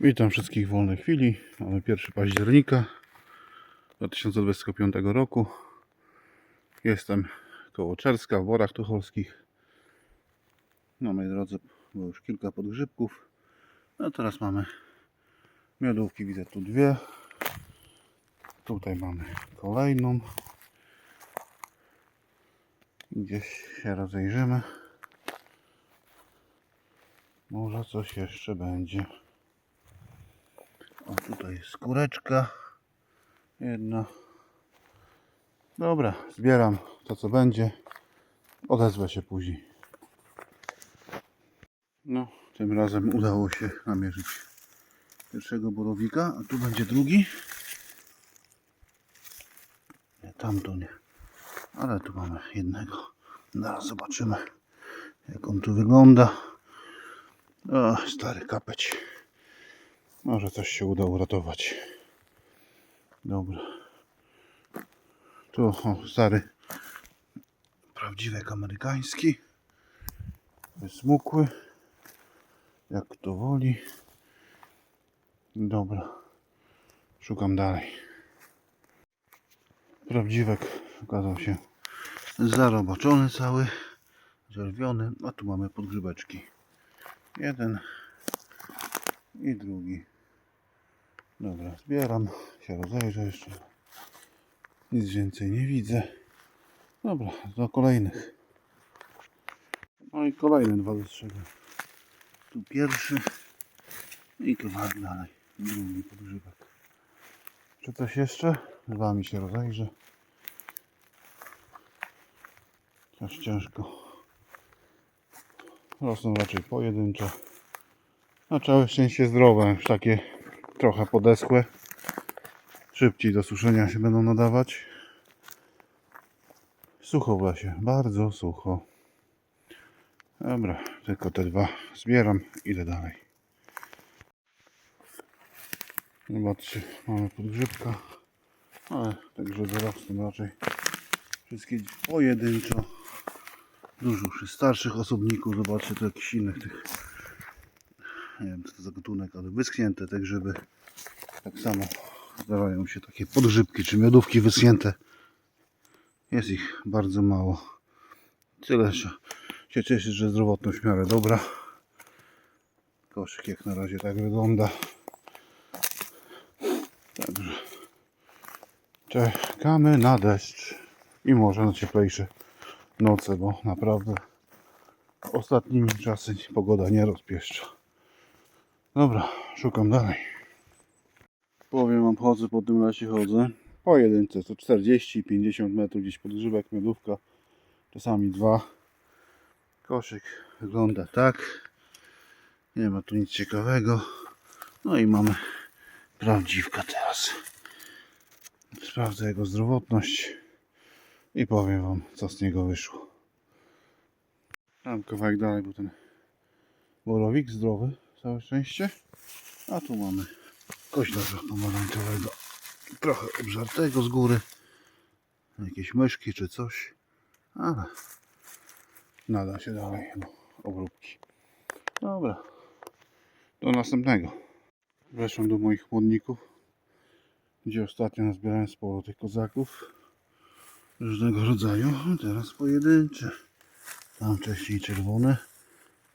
Witam wszystkich w wolnej chwili. Mamy 1 października 2025 roku. Jestem koło Czerska w Borach Tucholskich. Na mojej drodze było już kilka podgrzybków. A teraz mamy miodówki. Widzę tu dwie. Tutaj mamy kolejną. Gdzieś się rozejrzymy. Może coś jeszcze będzie. O, tutaj jest skóreczka. Jedna. Dobra, zbieram to co będzie. Odezwę się później. No, tym razem udało się namierzyć pierwszego borowika, a tu będzie drugi. Nie, tamto nie. Ale tu mamy jednego. Zaraz zobaczymy, jak on tu wygląda. O, stary kapeć. Może coś się uda uratować. Dobra. Tu o, stary prawdziwek amerykański. Wysmukły. Jak kto woli. Dobra. Szukam dalej. Prawdziwek okazał się zarobaczony cały. Czerwiony. A tu mamy podgrzybeczki. Jeden i drugi. Dobra, zbieram, się rozejrzę jeszcze. Nic więcej nie widzę. Dobra, do kolejnych. No i kolejne dwa dostrzegam. Tu pierwszy i kawałek dalej. Drugi podgrzybek. Czy coś jeszcze? Z wami się rozejrzę. Też ciężko. Rosną raczej pojedyncze. Na całe szczęście zdrowe, już takie trochę podeschłe. Szybciej do suszenia się będą nadawać. Sucho w lesie, bardzo sucho. Dobra, tylko te dwa zbieram, idę dalej. Zobaczcie, mamy podgrzybka, ale także dorosną raczej wszystkie pojedynczo. Dużo starszych osobników, zobaczcie tu jakichś innych tych nie wiem co to za gatunek, ale wyschnięte te grzyby. Tak samo zdarzają się takie podgrzybki czy miodówki wyschnięte. Jest ich bardzo mało. Tyle, że się cieszę, że zdrowotność w miarę dobra. Koszyk jak na razie tak wygląda. Także czekamy na deszcz i może na cieplejsze noce, bo naprawdę ostatnimi czasy pogoda nie rozpieszcza. Dobra, szukam dalej. Powiem wam, chodzę po tym lesie, chodzę. Pojedyncze, to 40-50 metrów gdzieś podgrzybek, miodówka, czasami dwa. Koszyk wygląda tak. Nie ma tu nic ciekawego. No i mamy prawdziwka teraz. Sprawdzę jego zdrowotność i powiem wam, co z niego wyszło. Tam kawałek dalej, bo ten borowik zdrowy, całe szczęście. A tu mamy koźlarza pomarańczowego. Trochę obżartego z góry. Jakieś myszki czy coś. Ale nada się dalej do obróbki. Dobra. Do następnego. Weszłem do moich chłodników, gdzie ostatnio nazbierałem sporo tych kozaków różnego rodzaju. Teraz pojedyncze. Tam wcześniej czerwone.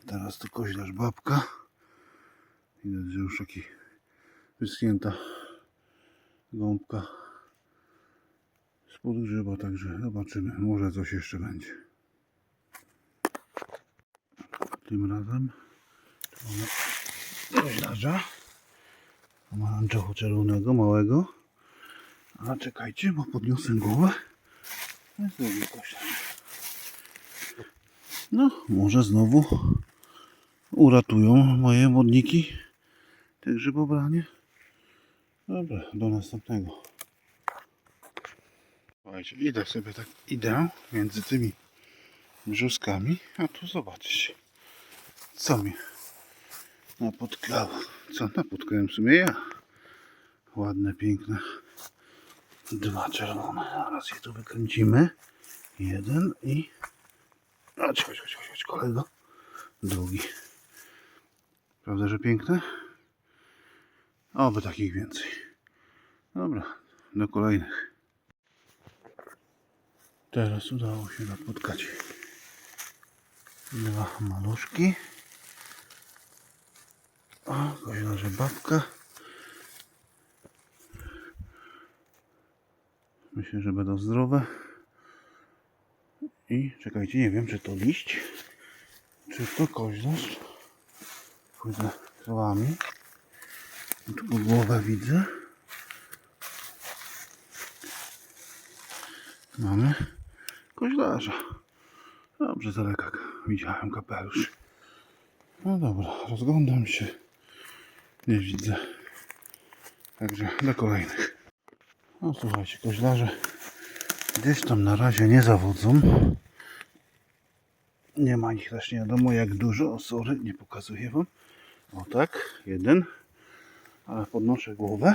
Teraz to koźlarz babka. Widać, że już taki wyschnięta gąbka spod grzyba, także zobaczymy. Może coś jeszcze będzie. Tym razem mamy koźlarza pomarańczowo-czerwonego, małego. A czekajcie, bo podniosę głowę. Jest drugi. No, może znowu uratują moje wodniki te grzybobranie. Dobra, do następnego. Słuchajcie, idę sobie tak, idę między tymi brzuskami, a tu zobaczcie, co mi napotkało. Co napotkałem w sumie ja. Ładne, piękne. Dwa czerwone. Zaraz je tu wykręcimy. Jeden i... Chodź, chodź, chodź, chodź kolego. Drugi. Prawda, że piękne? Oby takich więcej. Dobra, do kolejnych. Teraz udało się napotkać dwa maluszki. O, koźlarze babka. Myślę, że będą zdrowe. I czekajcie, nie wiem, czy to liść, czy to koźlarz. Pójdę za wami. Tu głowę widzę. Mamy koźlarza. Dobrze, z daleka widziałem kapelusz. No dobra, rozglądam się. Nie widzę. Także do kolejnych. No słuchajcie, koźlarze gdzieś tam na razie nie zawodzą. Nie ma ich też nie wiadomo jak dużo. O, sorry, nie pokazuję wam. O tak, jeden. Ale podnoszę głowę.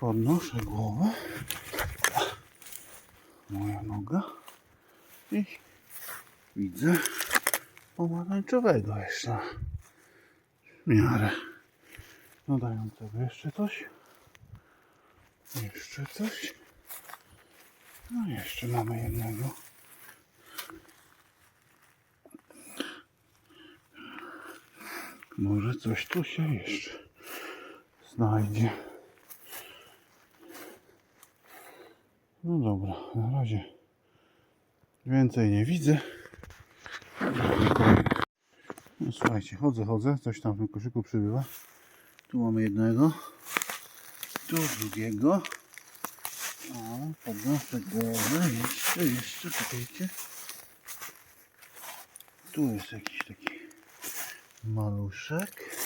Podnoszę głowę. Moja noga. I widzę pomarańczowego jeszcze. W miarę. Dodającego jeszcze coś. Jeszcze coś. No jeszcze mamy jednego. Może coś tu się jeszcze znajdzie. No dobra, na razie więcej nie widzę. No słuchajcie, chodzę, chodzę, coś tam w tym koszyku przybywa. Tu mamy jednego, tu drugiego. O, podnoszę głowę, jeszcze, jeszcze, czekajcie. Tu jest jakiś taki maluszek.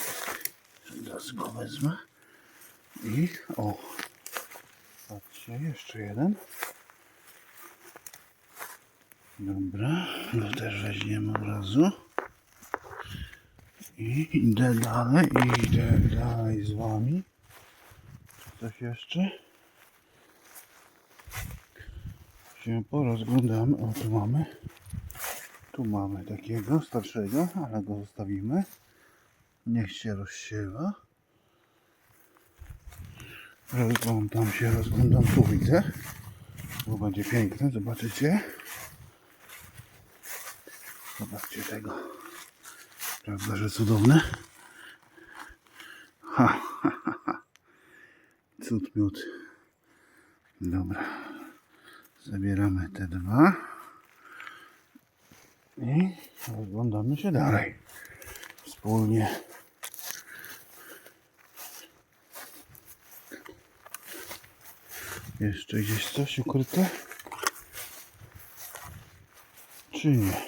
Teraz go wezmę. I o, patrzcie, jeszcze jeden. Dobra, go też weźmiemy od razu. I idę dalej, idę dalej z wami. Coś jeszcze? Się porozglądamy. O, tu mamy. Tu mamy takiego starszego, ale go zostawimy. Niech się rozsiewa. Rozglądam się, rozglądam. Tu widzę. Tu będzie piękne, zobaczycie. Zobaczcie tego. Prawda, że cudowne? Ha, ha, ha. Cud miód. Dobra. Zabieramy te dwa. I rozglądamy się dalej. Wspólnie. Jeszcze gdzieś coś ukryte? Czy nie?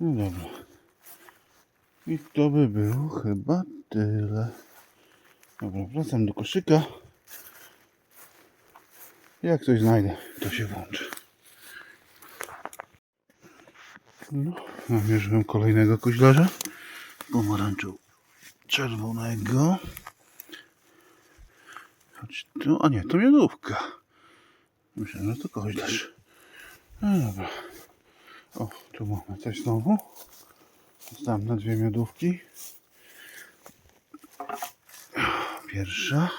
No dobra. I to by było chyba tyle. Dobra, wracam do koszyka. Jak coś znajdę, to się włączę. No, namierzyłem kolejnego koźlarza. Pomarańczu czerwonego. Chodź tu, a nie, to miodówka. Myślałem, że to koźlarz. No dobra. O, tu mamy coś znowu. Dostałem na dwie miodówki. Pierwsza.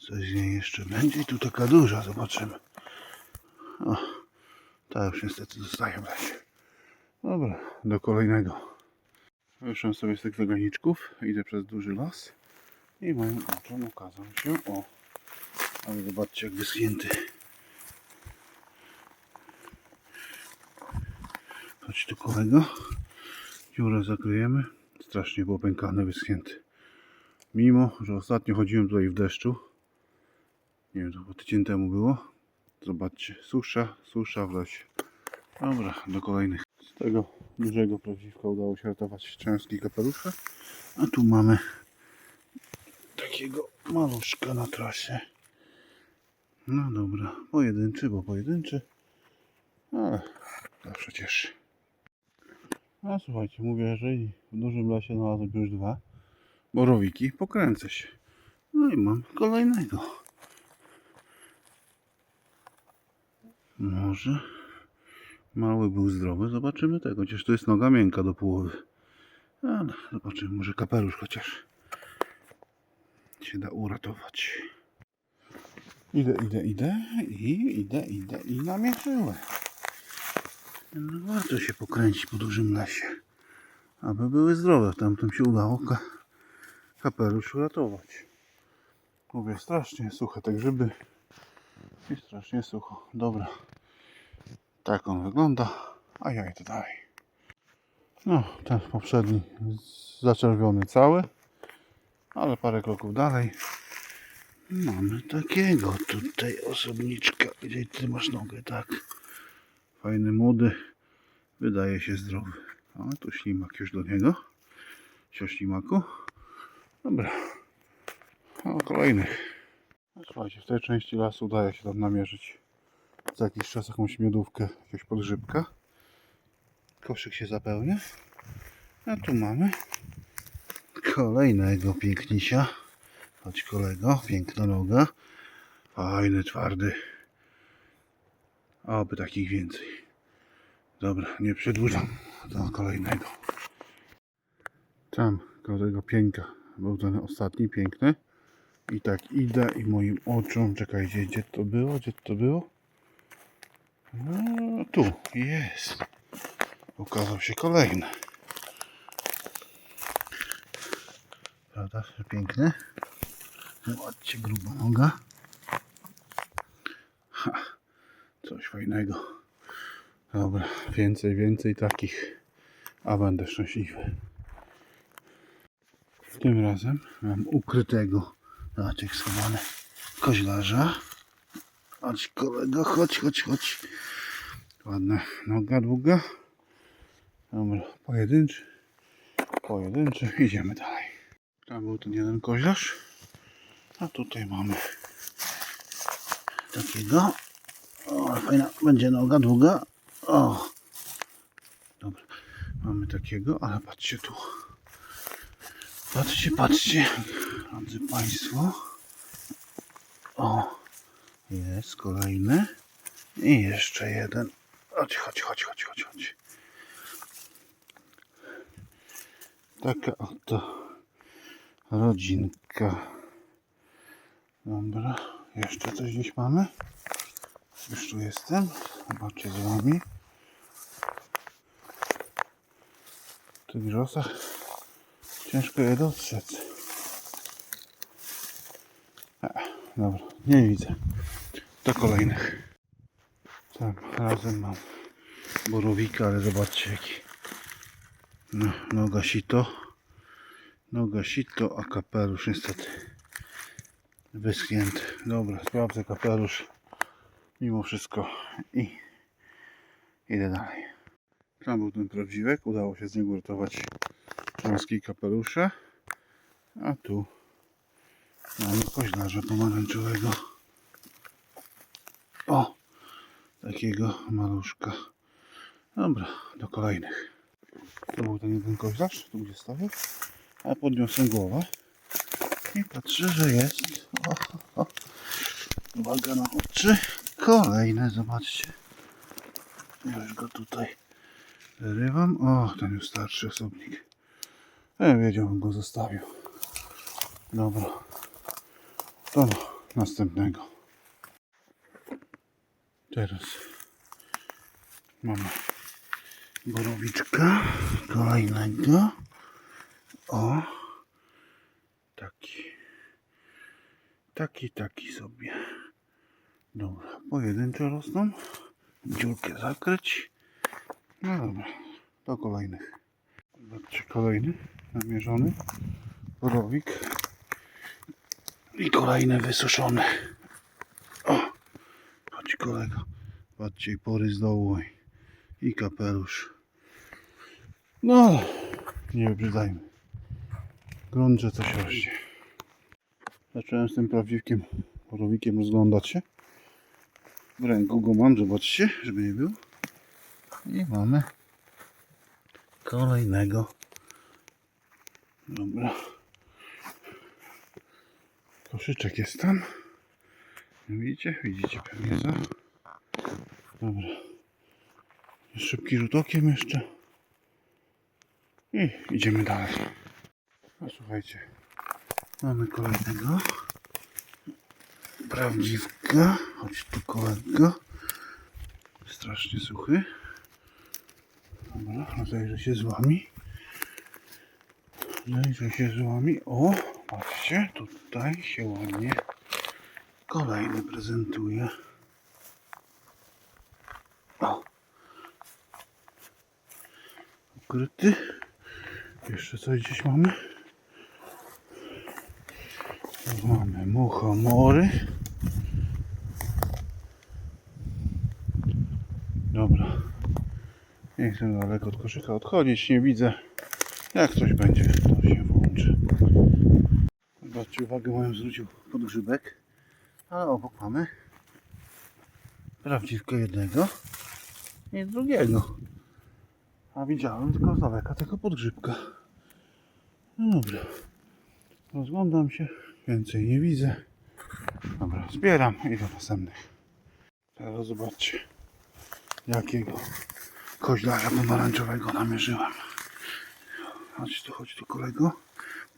Coś z niej jeszcze będzie. I tu taka duża, zobaczymy. O, ta już niestety zostaje w lesie. Dobra, do kolejnego. Wyszłem sobie z tych zaganiczków. Idę przez duży las. I moim oczom okazał się, o, ale zobaczcie jak wyschnięty. Chodź tu kolego. Dziurę zakryjemy. Strasznie było pękany, wyschnięty. Mimo, że ostatnio chodziłem tutaj w deszczu. Nie wiem, to chyba tydzień temu było. Zobaczcie, susza, susza w lesie. Dobra, do kolejnych. Z tego dużego prawdziwka udało się ratować częstki kapelusze. A tu mamy takiego maluszka na trasie. No dobra, pojedynczy, bo pojedynczy. Ale zawsze cieszy. A słuchajcie, mówię, jeżeli w dużym lesie znalazłem już dwa borowiki, pokręcę się. No i mam kolejnego. Może, Mały był zdrowy, zobaczymy tego. Chociaż to jest noga miękka do połowy. Ale zobaczymy, może kapelusz chociaż się da uratować. Idę, idę, idę i idę, idę i namierzyłem. No warto się pokręcić po dużym lesie. Aby były zdrowe. Tamtym się udało ka kapelusz uratować. Mówię, strasznie suche te grzyby. I strasznie sucho. Dobra. Tak on wygląda. A ja idę dalej. No, ten poprzedni zaczerwiony cały. Ale parę kroków dalej. Mamy takiego tutaj osobniczka. Gdzie ty masz nogę, tak? Fajny, młody. Wydaje się zdrowy. A tu ślimak już do niego. Sio ślimaku. Dobra. O, kolejnych. Słuchajcie, w tej części lasu udaje się tam namierzyć za jakiś czas jakąś miodówkę, jakiegoś podgrzybka. Koszyk się zapełnia. A tu mamy kolejnego pięknisia. Chodź kolego, piękna noga. Fajny, twardy. Oby takich więcej. Dobra, nie przedłużam do kolejnego. Tam, kolego piękna. Był ten ostatni piękny. I tak idę i moim oczom, czekajcie, gdzie to było, gdzie to było? No, tu, jest. Ukazał się kolejny. Prawda, że piękny? Zobaczcie, gruba noga. Ha, coś fajnego. Dobra, więcej, więcej takich, a będę szczęśliwy. Tym razem mam ukrytego, jak schowane, koźlarza. Chodź kolego, chodź, chodź, chodź. Ładna noga długa. Dobra, pojedynczy. Pojedynczy. Idziemy dalej. Tam był ten jeden koźlarz. A tutaj mamy takiego. O, fajna będzie noga długa. O. Dobra. Mamy takiego, ale patrzcie tu. Patrzcie, patrzcie. Drodzy Państwo. O. Jest kolejny. I jeszcze jeden. Chodź, chodź, chodź, chodź, chodź, chodź. Taka oto rodzinka. Dobra, jeszcze coś gdzieś mamy? Już tu jestem. Zobaczcie z wami. W tych wrzosach ciężko je dostrzec. E, Dobra, nie widzę. Do kolejnych. Tam razem mam borowika, ale zobaczcie jaki. No, noga sito. Noga sito, a kapelusz niestety wyschnięty. Dobra, sprawdzę kapelusz mimo wszystko i idę dalej. Tam był ten prawdziwek, udało się z niego uratować cząstki kapelusza. A tu mamy koźlarza pomarańczowego. O! Takiego maluszka. Dobra, do kolejnych. To był ten jeden koźlarz, tu gdzie stawił. A podniosłem głowę i patrzę, że jest. O, o. Uwaga na oczy. Kolejne, zobaczcie. Już go tutaj wyrywam. O, ten już starszy osobnik. Ja wiedziałbym go zostawił. Dobra. To no, następnego. Teraz mamy borowiczka kolejnego. O, taki. Taki, taki sobie. Dobra, pojedynczo rosną. Dziurkę zakryć. No dobra, do kolejnych. Zobaczcie, kolejny namierzony borowik. I kolejny wysuszony. O, chodź kolego. Patrzcie, pory z dołu i- kapelusz. No, nie wybrzydzajmy. Że coś rośnie. Zacząłem z tym prawdziwkiem, borowikiem rozglądać się. W ręku go mam, zobaczcie, żeby nie było. I mamy kolejnego. Dobra. Koszyczek jest tam. Widzicie? Widzicie pewnie co? Dobra. Szybki rzut okiem jeszcze. I idziemy dalej. No słuchajcie. Mamy kolejnego. Prawdziwka. Chodź tu kolego. Strasznie suchy. Dobra, zajrzę się z wami. Zajrzę się z wami. O, patrzcie, tutaj się ładnie kolejny prezentuje. O. Ukryty. Jeszcze coś gdzieś mamy. Tu mamy muchomory. Dobra. Nie chcę daleko od koszyka odchodzić, nie widzę. Jak coś będzie, się. Zobaczcie, uwagę moją zwrócił podgrzybek. Ale obok mamy prawdziwkę jednego i drugiego. A widziałem tylko z daleka tego podgrzybka. No dobra. Rozglądam się, więcej nie widzę. Dobra, zbieram i do następnych. Teraz zobaczcie, jakiego koźlarza pomarańczowego namierzyłem. Chodź tu, chodź tu kolego.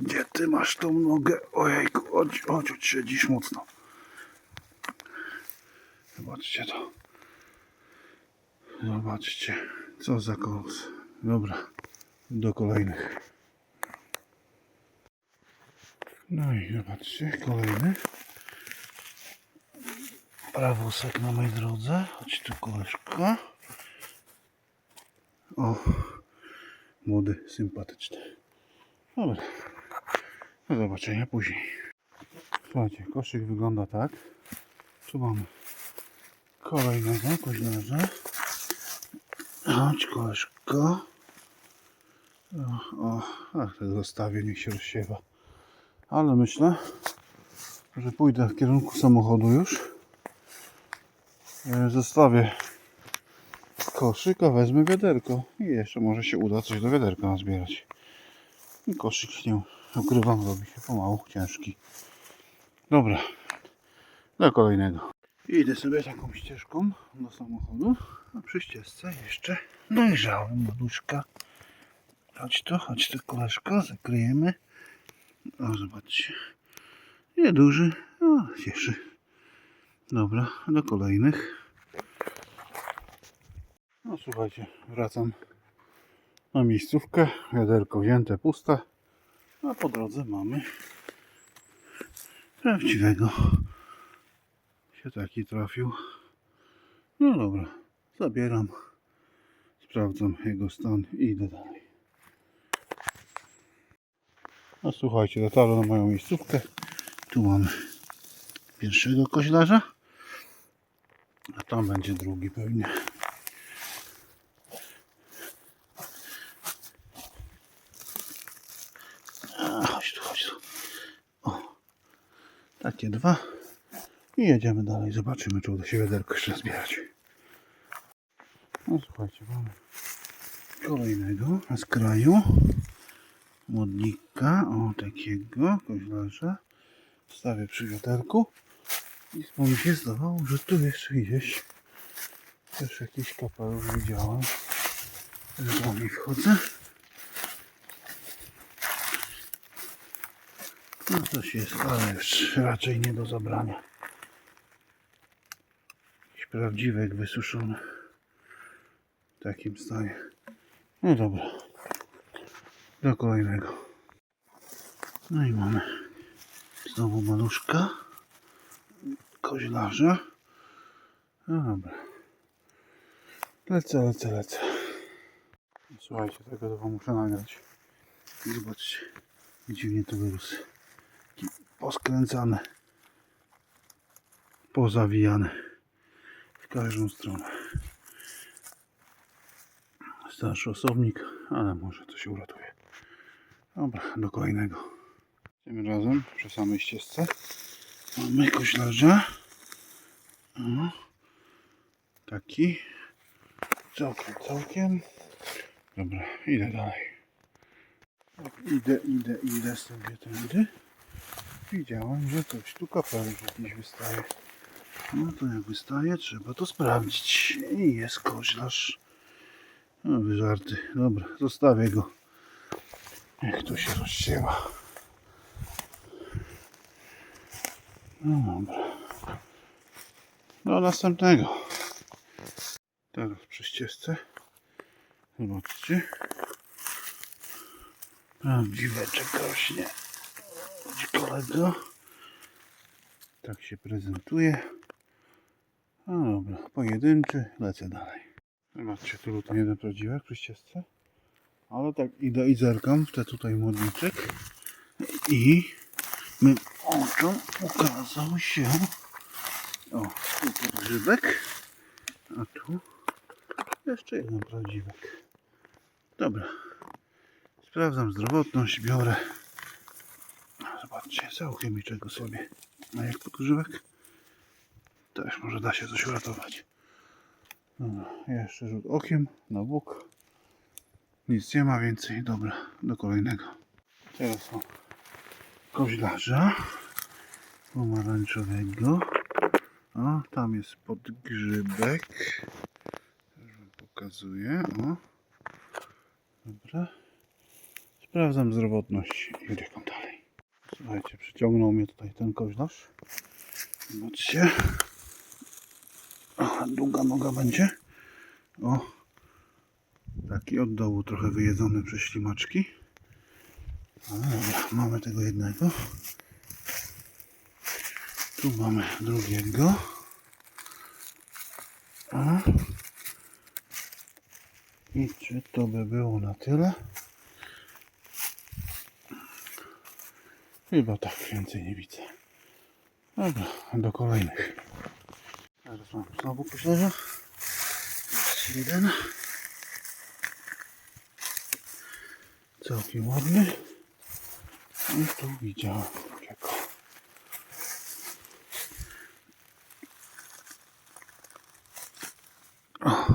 Gdzie ty masz tą nogę? Ojejku, chodź, chodź, chodź, siedzisz mocno. Zobaczcie to. Zobaczcie, co za kolos. Dobra, do kolejnych. No i zobaczcie, kolejny. Prawosek na mojej drodze. Chodź tu koleżka. O, młody, sympatyczny. Dobra. Do zobaczenia później. Słuchajcie, koszyk wygląda tak. Tu mamy kolejnego koźlarza. Chodź koleżko. O, ach, tak zostawię, niech się rozsiewa. Ale myślę, że pójdę w kierunku samochodu już. E, Zostawię koszyk, a wezmę wiaderko. I jeszcze może się uda coś do wiaderka nazbierać. I koszyk ukrywam, robi się pomału ciężki. Dobra, do kolejnego. Idę sobie taką ścieżką do samochodu, a przy ścieżce jeszcze dojrzałem maluszka. Chodź tu, chodź tu koleżko, zakryjemy. O, zobaczcie. Nieduży, o, cieszy. Dobra, do kolejnych. No słuchajcie, wracam na miejscówkę. Wiaderko wzięte, puste. A po drodze mamy prawdziwego. Się taki trafił. No dobra, zabieram. Sprawdzam jego stan i idę dalej. No słuchajcie, dotarłem na moją miejscówkę. Tu mamy pierwszego koźlarza. A tam będzie drugi pewnie. A, chodź tu, chodź tu. O, takie dwa. I jedziemy dalej. Zobaczymy, czy uda się wiaderko jeszcze zbierać. No słuchajcie, mamy kolejnego na skraju. Modlika, o takiego koźlarza. Stawię przy wiaderku. I mi się zdawało, że tu jeszcze gdzieś też jakiś kapelusz widziałem. Z wami wchodzę. Coś jest, ale już raczej nie do zabrania. Jakiś prawdziwek wysuszony. W takim stanie. No dobra. Do kolejnego. No i mamy znowu maluszka. Koźlarza. No dobra. Lecę, lecę, lecę. Słuchajcie, tego to muszę nagrać. Zobaczcie, dziwnie to wyrósł. Taki Poskręcane. Pozawijane. W każdą stronę. Starszy osobnik, ale może to się uratuje. Dobra, do kolejnego. Tym razem przy samej ścieżce mamy koślarza. Taki. Całkiem, całkiem. Dobra, idę dalej. Idę, idę, idę sobie tędy. Widziałem, że coś tu kapelusz jakiś wystaje. No to jak wystaje, trzeba to sprawdzić. I jest koźlarz. No wyżarty. Dobra, zostawię go. Niech tu się rozsiewa. No dobra. Do następnego. Teraz przy ścieżce. Zobaczcie. Prawdziweczek rośnie. Chodź kolego. Tak się prezentuje. No dobra, pojedynczy, lecę dalej. Zobaczcie, tu tutaj jeden prawdziwek przy ścieżce. Ale tak idę i zerkam w te tutaj modliczek. I my oczom ukazał się o, tu grzybek. A tu jeszcze jeden prawdziwek. Dobra. Sprawdzam zdrowotność, biorę. Zobaczcie, całkiem i czego sobie. A jak podgrzewek? Też może da się coś uratować. Dobra, jeszcze rzut okiem na bok. Nic nie ma więcej. Dobra, do kolejnego. Teraz mam koźlarza pomarańczowego. O, tam jest podgrzybek. Już wam pokazuję. O. Dobra. Sprawdzam zdrowotność i dalej. Słuchajcie, przyciągnął mnie tutaj ten koźlarz. Zobaczcie. Długa noga będzie. O. Taki od dołu trochę wyjedzony przez ślimaczki. Ale dobra, mamy tego jednego. Tu mamy drugiego. O. I czy to by było na tyle? Chyba tak, więcej nie widzę. Dobra, do kolejnych. Teraz mam znowu koślarza. Jest jeden. Całkiem ładny. I tu widziałem takiego. O,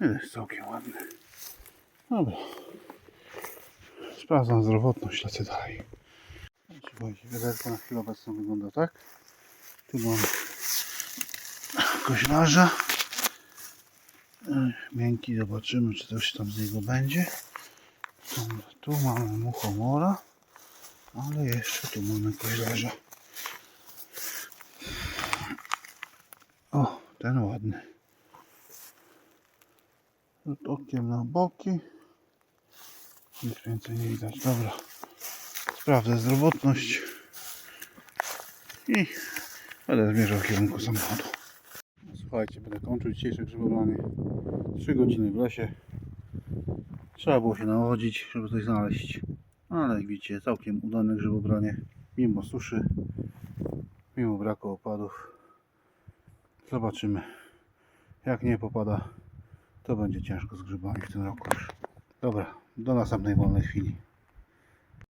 jest całkiem ładny. Dobra. Sprawdzam zdrowotność, lecę dalej. Wiaderko na chwilę obecną wygląda tak. Tu mam koźlarza. Miękki, zobaczymy, czy coś tam z niego będzie. Dobra, Tu mamy muchomora, ale jeszcze tu mamy koźlarza. O, ten ładny. Rzut okiem na boki. Nic więcej nie widać. Dobra. Sprawdzę zdrowotność. I będę zmierzał w kierunku samochodu. Słuchajcie, będę kończył dzisiejsze grzybobranie. 3 godziny w lesie. Trzeba było się nachodzić, żeby coś znaleźć. Ale jak widzicie, całkiem udane grzybobranie. Mimo suszy, mimo braku opadów. Zobaczymy. Jak nie popada, to będzie ciężko z grzybami w tym roku już. Dobra, do następnej wolnej chwili.